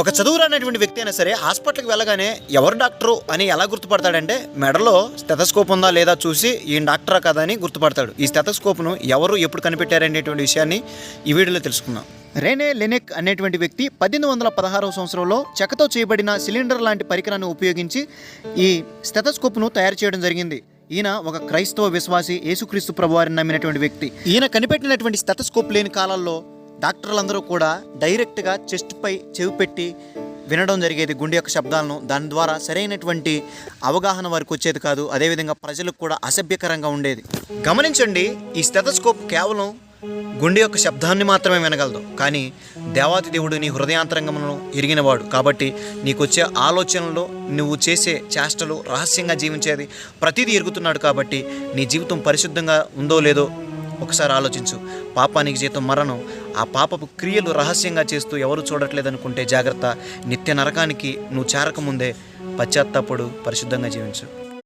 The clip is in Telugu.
ఒక చదువురానటువంటి వ్యక్తి అయినా సరే హాస్పిటల్కి వెళ్ళగానే ఎవరు డాక్టరు అని ఎలా గుర్తుపడతాడంటే మెడలో స్టెథస్కోప్ ఉందా లేదా చూసి ఈయన డాక్టరా కదా అని గుర్తుపడతాడు. ఈ స్టెథస్కోప్ను ఎవరు ఎప్పుడు కనిపెట్టారనేటువంటి విషయాన్ని ఈ వీడియోలో తెలుసుకుందాం. రేనే లెనెక్ అనేటువంటి వ్యక్తి పద్దెనిమిది వందల పదహారవ సంవత్సరంలో చెక్కతో చేయబడిన సిలిండర్ లాంటి పరికరాన్ని ఉపయోగించి ఈ స్టెథస్కోప్ను తయారు చేయడం జరిగింది. ఈయన ఒక క్రైస్తవ విశ్వాసి యేసుక్రీస్తు ప్రభువారిని నమ్మినటువంటి వ్యక్తి. ఈయన కనిపెట్టినటువంటి స్టెథస్కోప్ లేని కాలాల్లో డాక్టర్లందరూ కూడా డైరెక్ట్గా చెస్ట్పై చెవి పెట్టి వినడం జరిగేది గుండె యొక్క శబ్దాలను. దాని ద్వారా సరైనటువంటి అవగాహన వారికి వచ్చేది కాదు. అదేవిధంగా ప్రజలకు కూడా అసభ్యకరంగా ఉండేది. గమనించండి ఈ స్టెథస్కోప్ కేవలం గుండె యొక్క శబ్దాన్ని మాత్రమే వినగలదు. కానీ దేవాతి దేవుడు నీ హృదయాంతరంగములను ఎరిగినవాడు. కాబట్టి నీకు వచ్చే ఆలోచనలు నువ్వు చేసే చేష్టలు రహస్యంగా జీవించేది ప్రతిదీ ఎరుగుతున్నాడు కాబట్టి నీ జీవితం పరిశుద్ధంగా ఉందో లేదో ఒకసారి ఆలోచించు. పాపానికి జీతం మరణం ఆ పాపపు క్రియలు రహస్యంగా చేస్తూ ఎవరు చూడట్లేదనుకుంటే జాగ్రత్త నిత్య నరకానికి నువ్వు చేరకముందే పశ్చాత్తాపడు పరిశుద్ధంగా జీవించు.